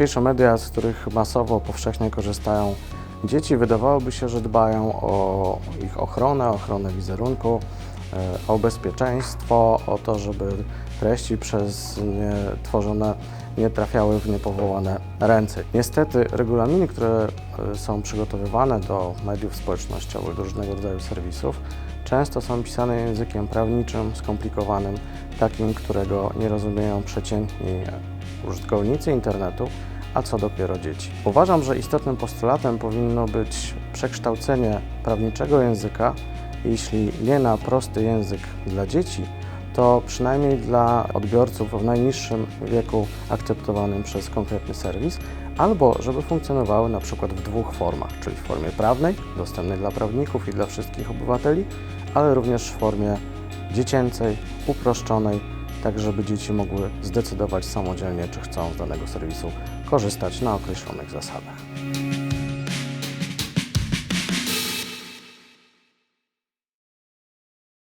dzisiejsze media, z których masowo, powszechnie korzystają dzieci, wydawałoby się, że dbają o ich ochronę, ochronę wizerunku, e, o bezpieczeństwo, o to, żeby treści przez nie tworzone nie trafiały w niepowołane ręce. Niestety regulaminy, które e, są przygotowywane do mediów społecznościowych, do różnego rodzaju serwisów, często są pisane językiem prawniczym, skomplikowanym, takim, którego nie rozumieją przeciętni użytkownicy internetu, a co dopiero dzieci. Uważam, że istotnym postulatem powinno być przekształcenie prawniczego języka, jeśli nie na prosty język dla dzieci, to przynajmniej dla odbiorców w najniższym wieku akceptowanym przez konkretny serwis, albo żeby funkcjonowały na przykład w dwóch formach, czyli w formie prawnej, dostępnej dla prawników i dla wszystkich obywateli, ale również w formie dziecięcej, uproszczonej, tak żeby dzieci mogły zdecydować samodzielnie, czy chcą z danego serwisu korzystać na określonych zasadach.